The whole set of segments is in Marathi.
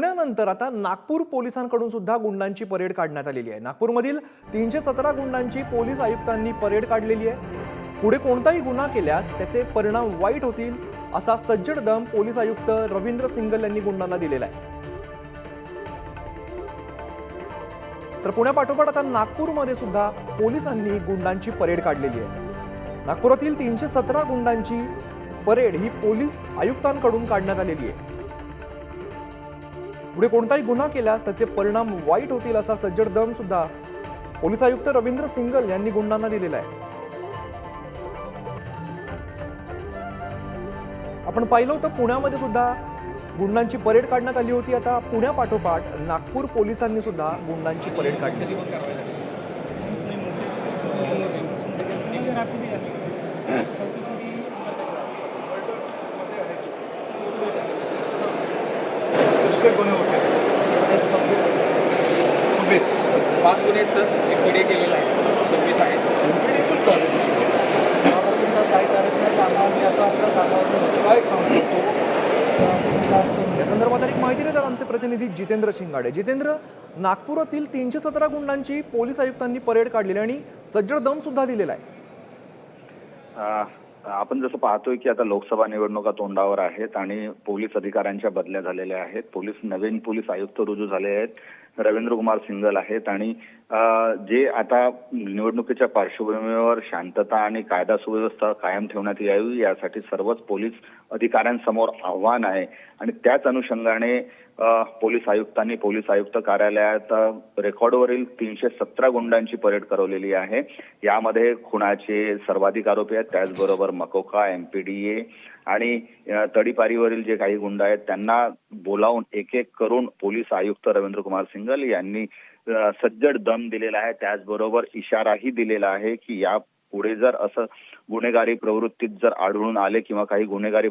पुण्यानंतर आता नागपूर पोलिसांकडून सुद्धा गुंडांची परेड काढण्यात आलेली आहे. नागपूरमधील तीनशे सतरा गुंडांची पोलीस आयुक्तांनी परेड काढलेली आहे. पुढे कोणताही गुन्हा केल्यास त्याचे परिणाम वाईट होतील असा सज्जड दम पोलीस आयुक्त रवींद्र सिंगल यांनी गुंडांना दिलेला आहे. तर पुण्यापाठोपाठ आता नागपूरमध्ये सुद्धा पोलिसांनी गुंडांची परेड काढलेली आहे. नागपुरातील तीनशे सतरा गुंडांची परेड ही पोलीस आयुक्तांकडून काढण्यात आलेली आहे. पुढे कोणताही गुन्हा केल्यास त्याचे परिणाम वाईट होतील असा सज्जड दम सुद्धा पोलीस आयुक्त रवींद्र सिंगल यांनी गुंडांना दिलेला आहे. आपण पाहिलं होतं पुण्यामध्ये सुद्धा गुंडांची परेड काढण्यात आली होती. आता पुण्यापाठोपाठ नागपूर पोलिसांनी सुद्धा गुंडांची परेड काढली. दुसरे गुन्हे होते? सव्वीस. पाच गुन्हे सर एक पीडी केलेला आहे. सव्वीस आहे. काय करायचं कामावर मी आता आपल्या कामावर होतो. काय काम करतो? या संदर्भात अधिक माहिती देतात आमचे प्रतिनिधी जितेंद्र शिंगाडे. जितेंद्र नागपुरातील तीनशे सतरा गुंडांची पोलीस आयुक्तांनी परेड काढलेली आणि सज्जड दम सुद्धा दिलेला आहे. आपण जसं पाहतोय की आता लोकसभा निवडणुका तोंडावर आहेत आणि पोलीस अधिकाऱ्यांच्या बदल्या झालेल्या आहेत. पोलीस नवीन पोलीस आयुक्त रुजू झाले आहेत. रवींद्र कुमार सिंगल आहेत आणि जे आता निवडणुकीच्या पार्श्वभूमीवर शांतता आणि कायदा सुव्यवस्था कायम ठेवण्यात यावी यासाठी सर्वच पोलीस अधिकाऱ्यांसमोर आव्हान आहे. आणि त्याच अनुषंगाने पोलीस आयुक्तांनी पोलीस आयुक्त कार्यालयात रेकॉर्डवरील तीनशे सतरा गुंडांची परेड करवलेली आहे. यामध्ये खुणाचे सर्वाधिक आरोपी आहेत. त्याचबरोबर मकोका एमपीडीए आणि तडीपारीवरील जे काही गुंड आहेत त्यांना बोलावून एक एक करून पोलीस आयुक्त रवींद्र कुमार सिंगल यांनी सज्जड दम दिलेला आहे. त्याचबरोबर इशाराही दिलेला आहे की या पुढे जर असं गुन्हेगारी प्रवृत्तीत जर आढळून आले किंवा काही गुन्हेगारी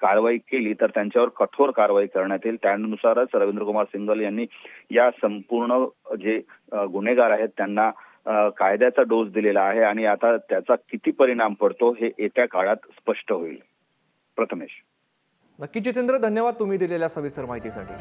कारवाई केली तर त्यांच्यावर कठोर कारवाई करण्यात येईल. त्यानुसारच रवींद्र कुमार सिंगल यांनी या संपूर्ण जे गुन्हेगार आहेत त्यांना कायद्याचा डोस दिलेला आहे आणि आता त्याचा किती परिणाम पडतो हे येत्या काळात स्पष्ट होईल. प्रथमेश. नक्की जितेंद्र धन्यवाद तुम्ही दिलेल्या सविस्तर माहितीसाठी.